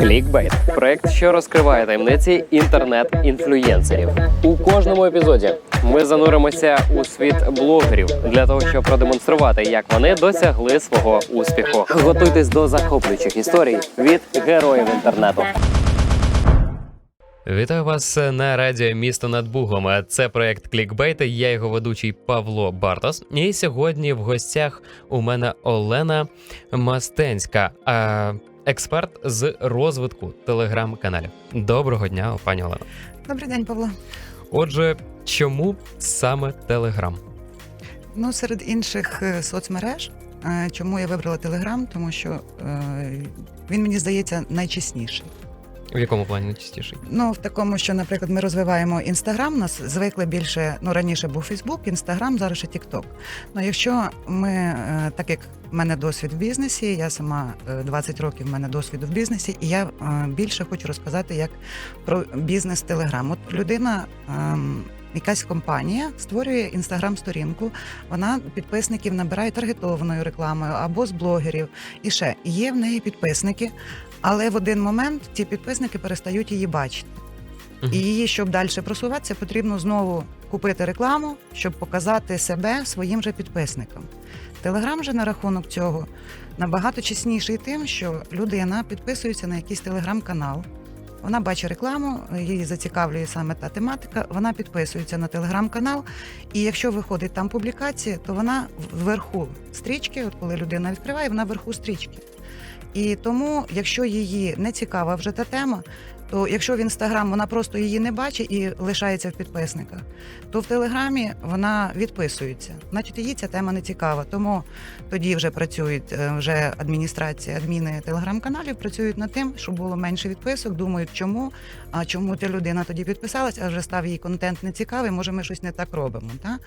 Клікбейт проект, що розкриває таємниці інтернет-інфлюєнсерів. У кожному епізоді ми зануримося у світ блогерів для того, щоб продемонструвати, як вони досягли свого успіху. Готуйтесь до захоплюючих історій від героїв інтернету. Вітаю вас на радіо Місто над Бугом. Це проект Клікбейт. Я його ведучий Павло Бартос. І сьогодні в гостях у мене Олена Мастенська, експерт з розвитку телеграм-каналів. Доброго дня, пані Олено. Добрий день, Павло. Отже, чому саме Телеграм? Ну, серед інших е, соцмереж, е, чому я вибрала Телеграм, тому що е, він мені здається найчесніший. В якому плані найчастіший? Ну, в такому, що, наприклад, ми розвиваємо інстаграм, нас звикли більше. Ну раніше був Фейсбук, інстаграм, зараз ще Тікток. Ну, якщо ми, е, так як в мене досвід в бізнесі, я сама е, 20 років в мене досвіду в бізнесі, і я е, більше хочу розказати як про бізнес Телеграм. От людина. ем, Якась компанія створює інстаграм-сторінку, вона підписників набирає таргетованою рекламою або з блогерів. І ще є в неї підписники, але в один момент ті підписники перестають її бачити. І її, щоб далі просуватися, потрібно знову купити рекламу, щоб показати себе своїм же підписникам. Телеграм же на рахунок цього набагато чесніший тим, що людина підписується на якийсь телеграм-канал. Вона бачить рекламу, її зацікавлює саме та тематика. Вона підписується на телеграм-канал, і якщо виходить там публікація, то вона вверху стрічки, от коли людина відкриває, вона вверху стрічки. І тому, якщо її не цікава вже та тема, то якщо в інстаграм вона просто її не бачить і лишається в підписниках, то в телеграмі вона відписується. Значить, їй ця тема не цікава. Тому тоді вже працюють е, вже адміністрація, адміни телеграм-каналів працюють над тим, щоб було менше відписок. Думають, чому, а чому ця людина тоді підписалась, а вже став їй контент не цікавий, може, ми щось не так робимо. Та?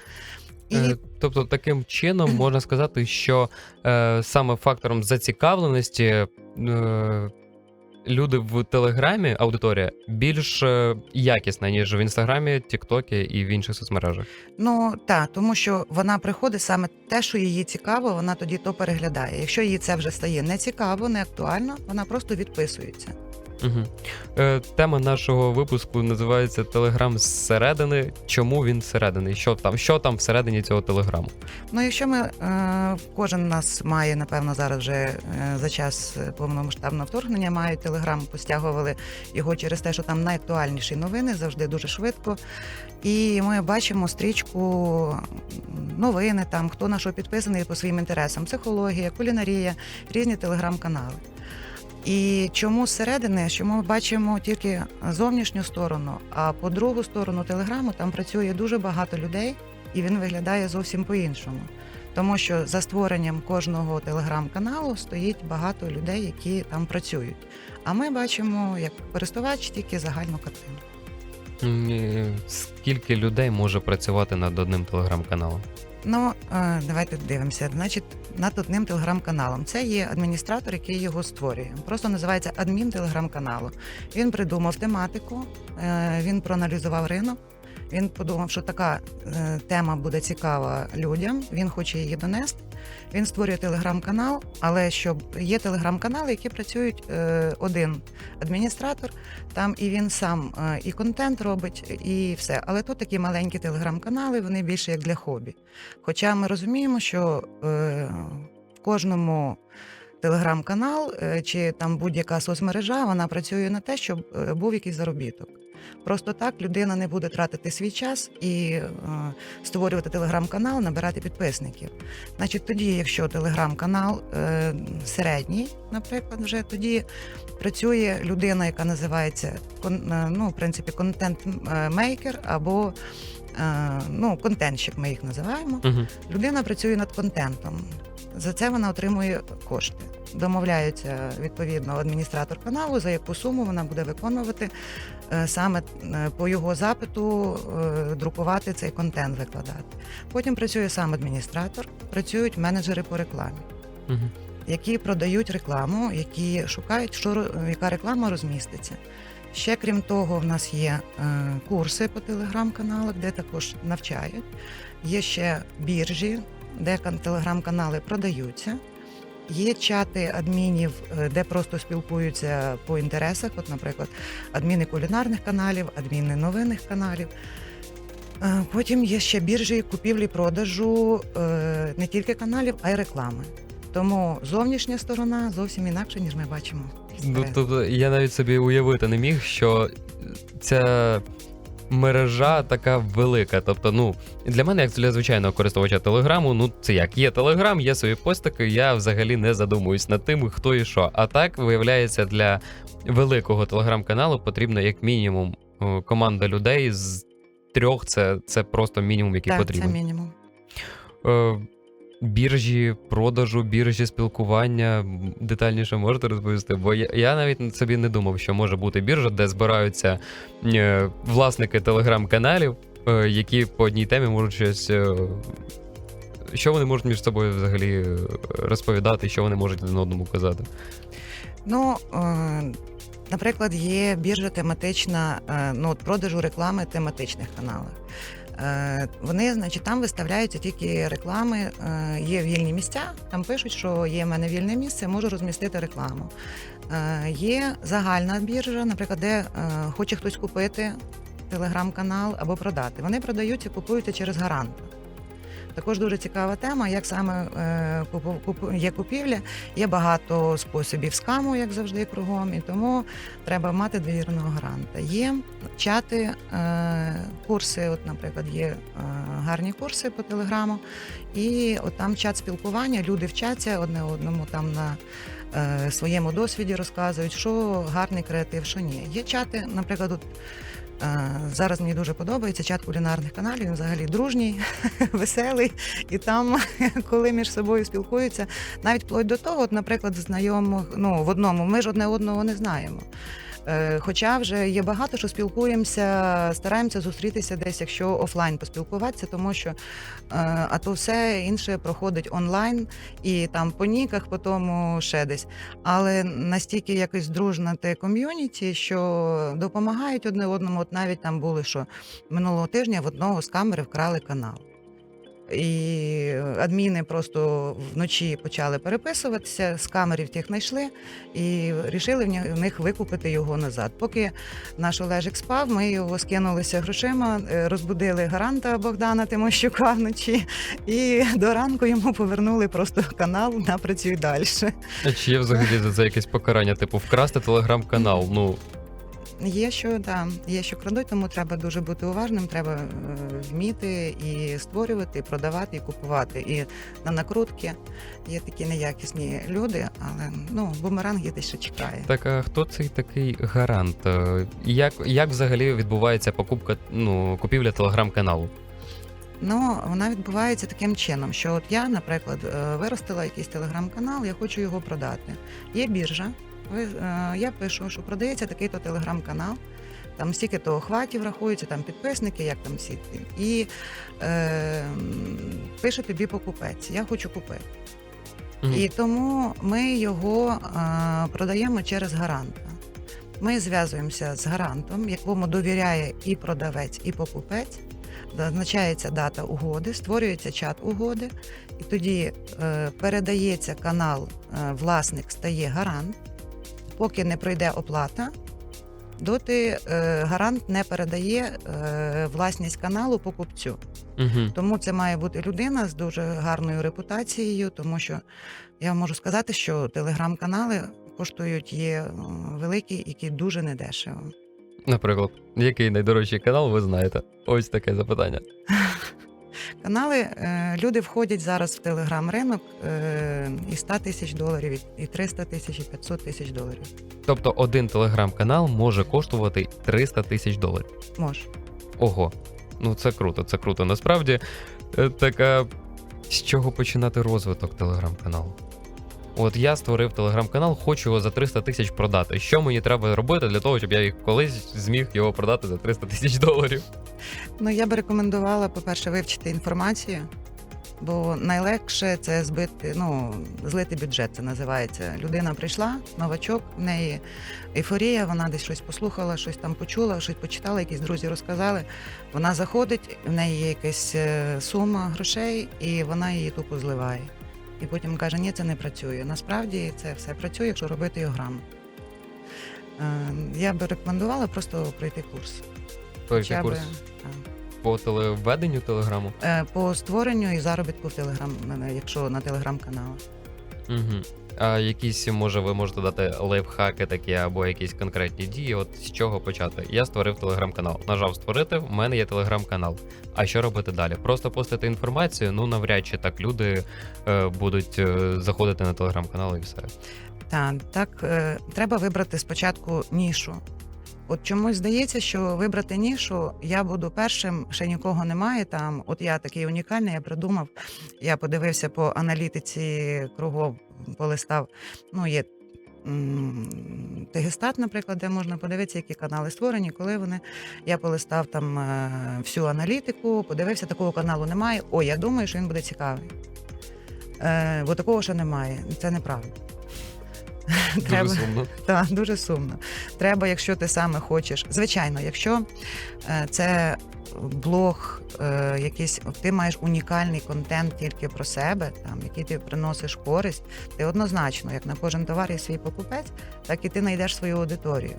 І Е, Тобто, таким чином можна сказати, що е, саме фактором зацікавленості е, люди в Телеграмі, аудиторія, більш е, якісна, ніж в інстаграмі, Тіктокі і в інших соцмережах. Ну так, тому що вона приходить саме те, що їй цікаво, вона тоді то переглядає. Якщо їй це вже стає не цікаво, не актуально, вона просто відписується. Угу. Е, тема нашого випуску називається Телеграм зсередини. Чому він всередині? Що там? Що там всередині цього телеграму? Ну, якщо ми е, кожен нас має, напевно, зараз вже е, за час повномасштабного вторгнення мають телеграм, постягували його через те, що там найактуальніші новини завжди дуже швидко. І ми бачимо стрічку новини, там хто на що підписаний по своїм інтересам: психологія, кулінарія, різні телеграм-канали. І чому зсередини, що ми бачимо тільки зовнішню сторону, а по другу сторону телеграму там працює дуже багато людей, і він виглядає зовсім по-іншому. Тому що за створенням кожного телеграм-каналу стоїть багато людей, які там працюють. А ми бачимо як користувач тільки загальну картину. Скільки людей може працювати над одним телеграм-каналом? Ну, е, давайте дивимося. Значить, над одним телеграм-каналом. Це є адміністратор, який його створює. Просто називається адмін телеграм-каналу. Він придумав тематику, е, він проаналізував ринок. Він подумав, що така е, тема буде цікава людям. Він хоче її донести. Він створює телеграм-канал, але щоб є телеграм-канали, які працюють е, один адміністратор, там і він сам е, і контент робить, і все. Але тут такі маленькі телеграм-канали, вони більше як для хобі. Хоча ми розуміємо, що в кожному телеграм-канал чи там будь-яка соцмережа вона працює на те, щоб був якийсь заробіток. Просто так людина не буде тратити свій час і е, створювати телеграм-канал, набирати підписників. Значить, тоді, якщо телеграм-канал е, середній, наприклад, вже тоді працює людина, яка називається е, ну, в принципі, контент-мейкер або ну, контентщик, ми їх називаємо. Угу. Людина працює над контентом. За це вона отримує кошти. Домовляються відповідно адміністратор каналу, за яку суму вона буде виконувати е, саме е, по його запиту, е, друкувати цей контент, викладати. Потім працює сам адміністратор, працюють менеджери по рекламі, Угу. які продають рекламу, які шукають, що яка реклама розміститься. Ще крім того, в нас є е, курси по телеграм-каналах, де також навчають. Є ще біржі, де кан- телеграм-канали продаються. Є чати адмінів, е, де просто спілкуються по інтересах. От, наприклад, адміни кулінарних каналів, адміни новинних каналів. Е, Потім є ще біржі купівлі-продажу е, не тільки каналів, а й реклами. Тому зовнішня сторона зовсім інакша, ніж ми бачимо. Ну, тобто я навіть собі уявити не міг, що ця мережа така велика. Тобто, ну, для мене, як для звичайного користувача Телеграму, ну це як є Телеграм, є свої постики, я взагалі не задумуюсь над тим, хто і що. А так, виявляється, для великого телеграм-каналу потрібна як мінімум команда людей з трьох. Це, це просто мінімум, який так, потрібен. це мінімум. Е, Біржі, продажу, біржі спілкування детальніше можете розповісти? Бо я, я навіть собі не думав, що може бути біржа, де збираються е, власники телеграм-каналів, е, які по одній темі можуть щось. е, що вони можуть між собою взагалі е, розповідати, що вони можуть один одному казати? Ну, е, наприклад, є біржа тематична, е, ну, от продажу реклами тематичних каналах. Е, Вони, значить, там виставляються тільки реклами, е, є вільні місця, там пишуть, що є в мене вільне місце, можу розмістити рекламу. Е, Є загальна біржа, наприклад, де хоче хтось купити телеграм-канал або продати. Вони продаються, купуються через гаранта. Також дуже цікава тема, як саме е, є купівля. Є багато способів скаму, як завжди, кругом, і тому треба мати довіреного гаранта. Є чати, е, курси, от, наприклад, є е, гарні курси по телеграму, і от там чат спілкування, люди вчаться одне одному там на своєму досвіді розказують, що гарний креатив, що ні. Є чати, наприклад, от, зараз мені дуже подобається чат кулінарних каналів. Він взагалі дружній, веселий, і там, коли між собою спілкуються, навіть вплоть до того, от, наприклад, знайомих, ну в одному, ми ж одне одного не знаємо. Е, Хоча вже є багато, що спілкуємося, стараємося зустрітися десь, якщо офлайн поспілкуватися, тому що е, а то все інше проходить онлайн і там по ніках, по тому ще десь. Але настільки якось дружна те ком'юніті, що допомагають одне одному. От навіть там були, що минулого тижня в одного з камери вкрали канал. І адміни просто вночі почали переписуватися, з камерів тих знайшли і вирішили в них викупити його назад. Поки наш Олежик спав, ми його скинулися грошима, е, розбудили гаранта Богдана Тимощука вночі, і до ранку йому повернули просто канал на працюй далі. А чи є взагалі за це якесь покарання, типу вкрасти телеграм-канал? Ну, Є що да, є що крадуть, тому треба дуже бути уважним. Треба е, вміти і створювати, і продавати, і купувати. І на накрутки є такі неякісні люди, але ну бумеранг є десь ще чекає. Так, а хто цей такий гарант? Е, Як, як взагалі відбувається покупка, ну, купівля телеграм-каналу? Ну вона відбувається таким чином, що от я, наприклад, е, виростила якийсь телеграм-канал, я хочу його продати. Є біржа. Ви, е, я пишу, що продається такий-то телеграм-канал. Там стільки то охватів рахуються, там підписники, як там всі. І е, пише тобі покупець, я хочу купити. Мгм. І тому ми його е, продаємо через гаранта. Ми зв'язуємося з гарантом, якому довіряє і продавець, і покупець. Зазначається дата угоди, створюється чат угоди, і тоді е, передається канал, е, власник стає гарант. Поки не пройде оплата, доти е, гарант не передає е, власність каналу покупцю. Мгм. Тому це має бути людина з дуже гарною репутацією, тому що я можу сказати, що телеграм-канали коштують є е, великі, які дуже недешево. Наприклад, який найдорожчий канал, ви знаєте? Ось таке запитання. Канали е, люди входять зараз в телеграм-ринок е, і 100 тисяч доларів, і 300 тисяч, і 500 тисяч доларів. Тобто один телеграм-канал може коштувати 300 тисяч доларів. Може. Ого. Ну це круто, це круто. Насправді, е, така з чого починати розвиток телеграм-каналу? От я створив телеграм-канал, хочу його за 300 тисяч продати. Що мені треба робити для того, щоб я їх колись зміг його продати за 300 тисяч доларів? Ну я би рекомендувала, по-перше, вивчити інформацію, бо найлегше це збити, ну, злити бюджет, це називається. Людина прийшла, новачок, в неї ейфорія, вона десь щось послухала, щось там почула, щось почитала, якісь друзі розказали. Вона заходить, в неї є якась е, сума грошей, і вона її тупо зливає. І потім каже, ні, це не працює. Насправді це все працює, якщо робити його грамотно. Е, Я би рекомендувала просто пройти курс. Пройти би, курс так. по телеведенню телеграму. Е, По створенню і заробітку в телеграм, е, якщо на телеграм-каналах. Угу. А якісь, може, ви можете дати лайфхаки такі або якісь конкретні дії, от з чого почати? Я створив телеграм-канал. Нажав створити, в мене є телеграм-канал. А що робити далі? Просто постити інформацію, ну навряд чи так люди е, будуть е, заходити на телеграм-канал і все. Так, так е, треба вибрати спочатку нішу. От чомусь здається, що вибрати нішу я буду першим, ще нікого немає там. От я такий унікальний, я придумав. Я подивився по аналітиці кругом, полистав. Ну, є Тегестат, наприклад, де можна подивитися, які канали створені, коли вони. Я полистав там е, всю аналітику, подивився, такого каналу немає. Ой, я думаю, що він буде цікавий. Е, бо такого ще немає. Це неправда. Дуже сумно. Так, дуже сумно. Треба, якщо ти саме хочеш. Звичайно, якщо е, це блог, е, якийсь, ти маєш унікальний контент тільки про себе, там, який ти приносиш користь, ти однозначно, як на кожен товар є свій покупець, так і ти знайдеш свою аудиторію.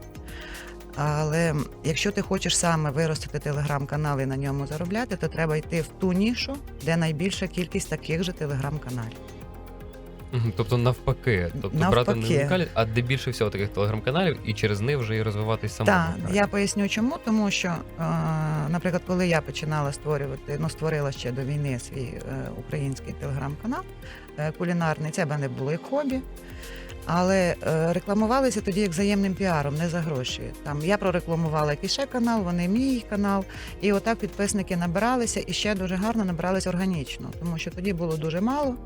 Але якщо ти хочеш саме виростити телеграм-канал і на ньому заробляти, то треба йти в ту нішу, де найбільша кількість таких же телеграм-каналів. Тобто навпаки, тобто брати не Навпаки. а де більше всього таких телеграм-каналів, і через них вже і розвиватись самому. Так, я поясню чому. Тому що, е, наприклад, коли я починала створювати, ну створила ще до війни свій е, український телеграм-канал е, кулінарний, це мене було як хобі. Але е, рекламувалися тоді як взаємним піаром, не за гроші. Там я прорекламувала якийсь ще канал, вони мій канал, і отак підписники набиралися і ще дуже гарно набиралися органічно, тому що тоді було дуже мало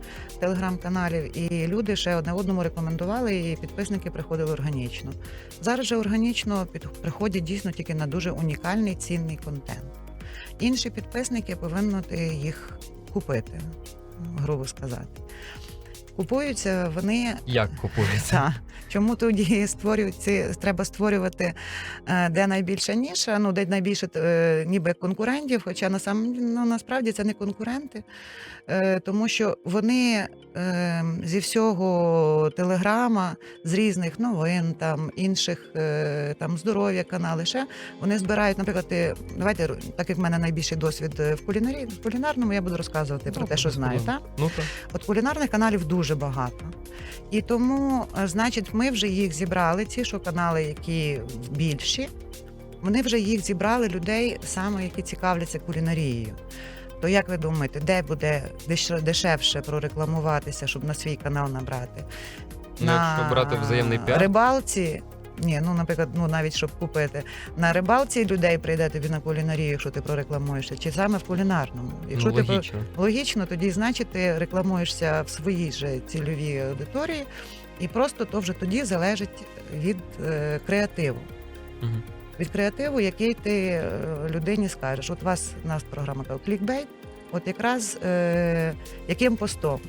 телеграм-каналів, і люди ще одне одному рекомендували, і підписники приходили органічно. Зараз же органічно під, приходять дійсно тільки на дуже унікальний цінний контент. Інші підписники повинні їх купити, грубо сказати. Купуються вони Як купується? так. Чому тоді створюють ці треба створювати е, де найбільша ніша, ну де найбільше е, ніби конкурентів, хоча на сам ну, насправді це не конкуренти, е, тому що вони зі всього телеграма, з різних новин, там інших там здоров'я канали, ще вони збирають, наприклад, ти, давайте так як в мене найбільший досвід в кулінарі, в кулінарному, я буду розказувати про Ну, те, що знаю. Так? Ну так. От кулінарних каналів дуже багато. І тому, е, значить, ми вже їх зібрали, ці що канали, які більші, вони вже їх зібрали людей, саме які цікавляться кулінарією. То як ви думаєте, де буде деш- дешевше прорекламуватися, щоб на свій канал набрати? Ну, якщо брати взаємний піар. рибалці. Ні, ну наприклад, ну навіть щоб купити на рибалці людей прийде тобі на кулінарію, якщо ти прорекламуєшся, чи саме в кулінарному. Якщо ну, ти про- логічно. Логічно, тоді значить ти рекламуєшся в своїй же цільовій аудиторії, і просто то вже тоді залежить від е, креативу. Мгм. Від креативу, який ти е, людині скажеш. От у вас у нас програма клікбейт, от якраз е, яким постом.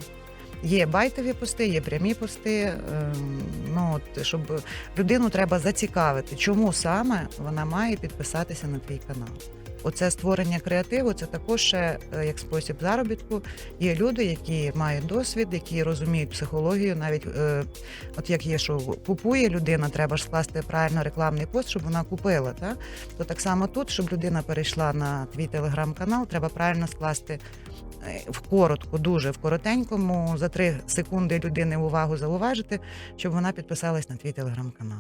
Є байтові пости, є прямі пости. ем, ну, от, щоб людину треба зацікавити, чому саме вона має підписатися на твій канал. Оце створення креативу, це також ще е, як спосіб заробітку. Є люди, які мають досвід, які розуміють психологію, навіть е, от як є, що купує людина, треба ж скласти правильно рекламний пост, щоб вона купила. Та? То так само тут, щоб людина перейшла на твій телеграм-канал, треба правильно скласти в коротку, дуже в коротенькому, за три секунди людини увагу зауважити, щоб вона підписалась на твій телеграм-канал.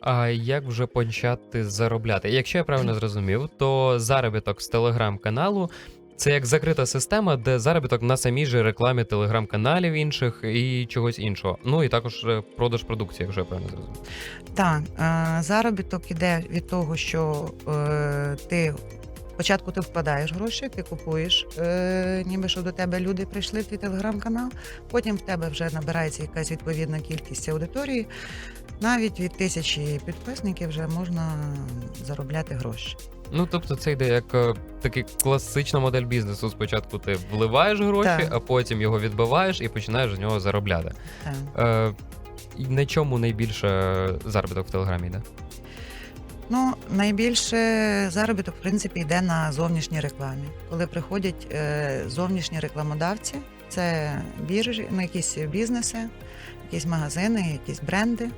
А як вже почати заробляти? Якщо я правильно зрозумів, то заробіток з телеграм-каналу це як закрита система, де заробіток на самій же рекламі телеграм-каналів інших і чогось іншого. Ну і також е, продаж продукції, якщо я правильно зрозумів. Так, е, заробіток іде від того, що е, ти спочатку ти вкладаєш гроші, ти купуєш, е, ніби що до тебе люди прийшли в твій телеграм-канал. Потім в тебе вже набирається якась відповідна кількість аудиторії. Навіть від тисячі підписників вже можна заробляти гроші. Ну тобто це йде як е, такий класична модель бізнесу. Спочатку ти вливаєш гроші, Так. а потім його відбиваєш і починаєш з нього заробляти. Так. Е, і на чому найбільше заробіток в телеграмі йде? Ну, найбільше заробіток, в принципі, йде на зовнішній рекламі. Коли приходять е, зовнішні рекламодавці, це біржі, ну, якісь бізнеси, якісь магазини, якісь бренди.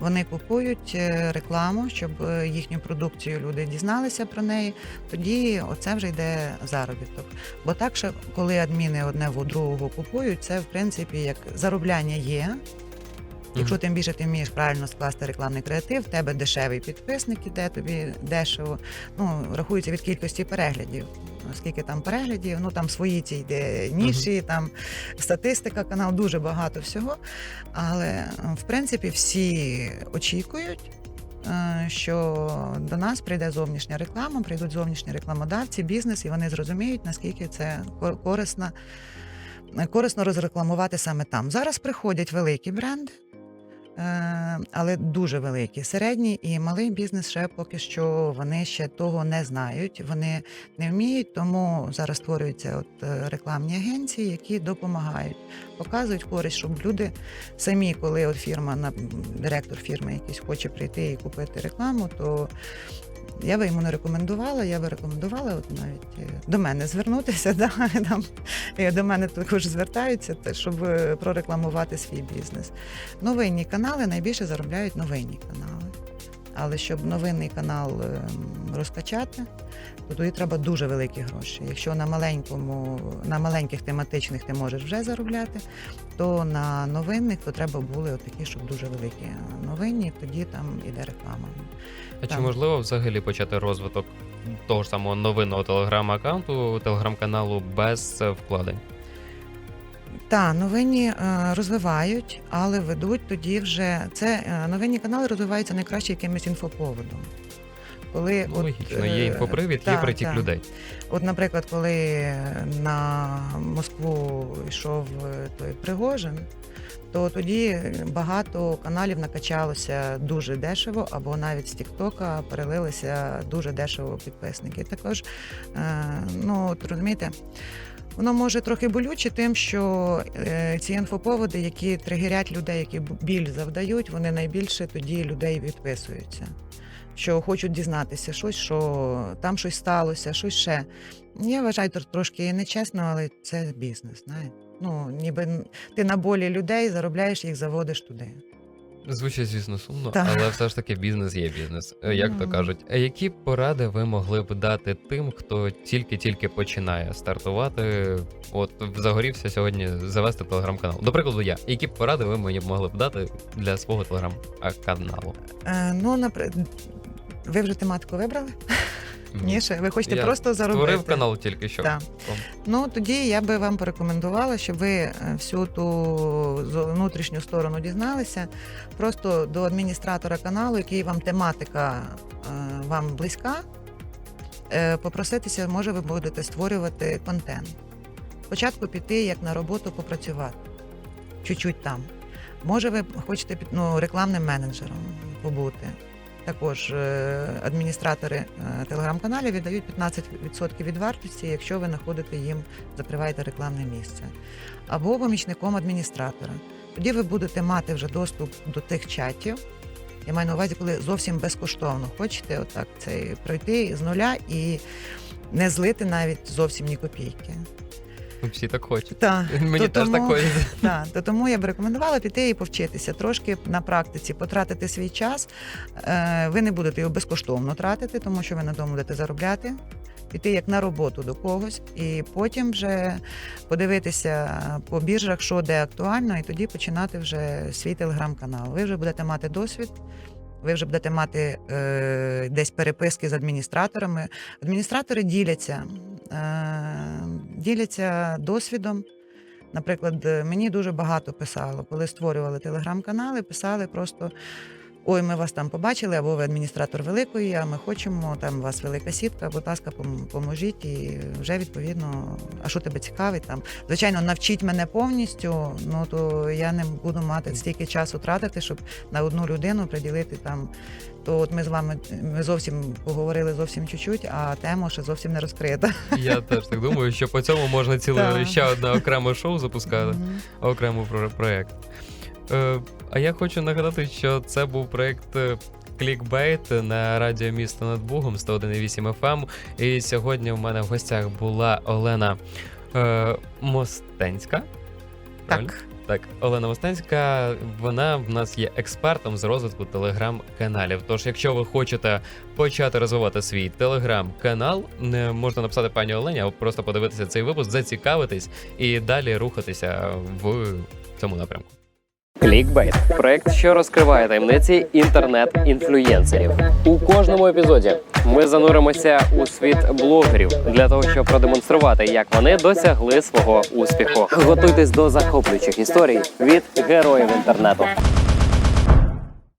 Вони купують е, рекламу, щоб е, їхню продукцію люди дізналися про неї. Тоді оце вже йде заробіток. Бо так, що коли адміни одне в другого купують, це в принципі як заробляння є. Якщо тим більше ти вмієш правильно скласти рекламний креатив, в тебе дешевий підписник іде, тобі дешево. Ну, рахується від кількості переглядів. Скільки там переглядів, ну там свої ці йде ніші, там статистика, канал, дуже багато всього. Але е, в принципі всі очікують. е, Що до нас прийде зовнішня реклама, прийдуть зовнішні рекламодавці, бізнес, і вони зрозуміють, наскільки це ко- корисно, корисно розрекламувати саме там. Зараз приходять великі бренди, Е, але дуже великі. Середній і малий бізнес ще поки що вони ще того не знають, вони не вміють, тому зараз створюються от е, рекламні агенції, які допомагають, показують користь, щоб люди самі, коли от фірма на директор фірми якийсь хоче прийти і купити рекламу, то я би йому не рекомендувала, я би рекомендувала от навіть е, до мене звернутися. Да, там, до мене також звертаються, щоб е, прорекламувати свій бізнес. Новинні канали найбільше заробляють новинні канали. Але щоб новинний канал ем, розкачати, то тоді треба дуже великі гроші. Якщо на маленькому, на маленьких тематичних ти можеш вже заробляти, то на новинних то треба були такі, щоб дуже великі новинні, тоді там іде реклама. А чи можливо взагалі почати розвиток того ж самого новинного телеграм-аккаунту, телеграм-каналу без е, вкладень? Та новинні е, розвивають, але ведуть тоді вже це е, новинні канали розвиваються найкраще якимось інфоповодом. Коли Ну, от, Логічно, е, є інфопривід, є та, притік та. людей. От, наприклад, коли на Москву йшов е, той Пригожин, то тоді багато каналів накачалося дуже дешево, або навіть з Тіктока перелилися дуже дешево підписники. Також, е, ну от розумієте. Воно може трохи болюче тим, що е, ці інфоповоди, які тригерять людей, які біль завдають, вони найбільше тоді людей відписуються. Що хочуть дізнатися щось, що там щось сталося, щось ще. Я вважаю трошки нечесно, але це бізнес. Знаєте? Ну, ніби ти на болі людей заробляєш їх, заводиш туди. Звучить, звісно, сумно, Так. але все ж таки бізнес є бізнес, е, як то Ну. кажуть. А які поради ви могли б дати тим, хто тільки-тільки починає стартувати? От загорівся сьогодні завести телеграм-канал. До прикладу, я. Які поради ви мені могли б дати для свого телеграм-каналу? Е, ну, наприклад, ви вже тематику вибрали? Ні, ще ви хочете Я просто заробити. Створив канал тільки що. Так. Ну тоді я би вам порекомендувала, щоб ви е, всю ту внутрішню сторону дізналися. Просто до адміністратора каналу, який вам тематика е, вам близька, е, попроситися, може, ви будете створювати контент. Спочатку піти як на роботу попрацювати, чуть-чуть там. Може, ви хочете ну, рекламним менеджером побути. Також е, адміністратори е, телеграм-каналів віддають 15% від вартості, якщо ви знаходите їм, закриваєте рекламне місце. Або помічником адміністратора. Тоді ви будете мати вже доступ до тих чатів. Я маю на увазі, коли зовсім безкоштовно хочете отак цей пройти з нуля і не злити навіть зовсім ні копійки. Всі так хочуть. Так, Мені то теж тому- так хочеться. так, то тому я б рекомендувала піти і повчитися трошки на практиці, потратити свій час. Е, Ви не будете його безкоштовно тратити, тому що ви на тому будете заробляти. Піти як на роботу до когось, і потім вже подивитися по біржах, що де актуально, і тоді починати вже свій телеграм-канал. Ви вже будете мати досвід, ви вже будете мати е, десь переписки з адміністраторами. Адміністратори діляться, е, діляться досвідом. Наприклад, мені дуже багато писало, коли створювали телеграм-канали, писали просто. Ой, ми вас там побачили, або ви адміністратор великої, а ми хочемо, там у вас велика сітка, будь ласка, поможіть. І вже відповідно, а що тебе цікавить там. Звичайно, навчіть мене повністю, ну то я не буду мати стільки часу тратити, щоб на одну людину приділити там. То от ми з вами ми зовсім поговорили зовсім чуть-чуть, а тема ще зовсім не розкрита. Я теж так думаю, що по цьому можна ціле ще одне окреме шоу запускати. Окремий про- проект. Е, а я хочу нагадати, що це був проект е, Клікбейт на радіо місто над Бугом 101,8 FM. І сьогодні в мене в гостях була Олена Е, Мостенська. Правильно? Так. Так, Олена Мостенська, вона в нас є експертом з розвитку телеграм-каналів. Тож, якщо ви хочете почати розвивати свій телеграм-канал, не можна написати пані Олені, а просто подивитися цей випуск, зацікавитись і далі рухатися в цьому напрямку. Клікбейт проект, що розкриває таємниці інтернет-інфлюєнсерів. У кожному епізоді ми зануримося у світ блогерів для того, щоб продемонструвати, як вони досягли свого успіху. Готуйтесь до захоплюючих історій від героїв інтернету.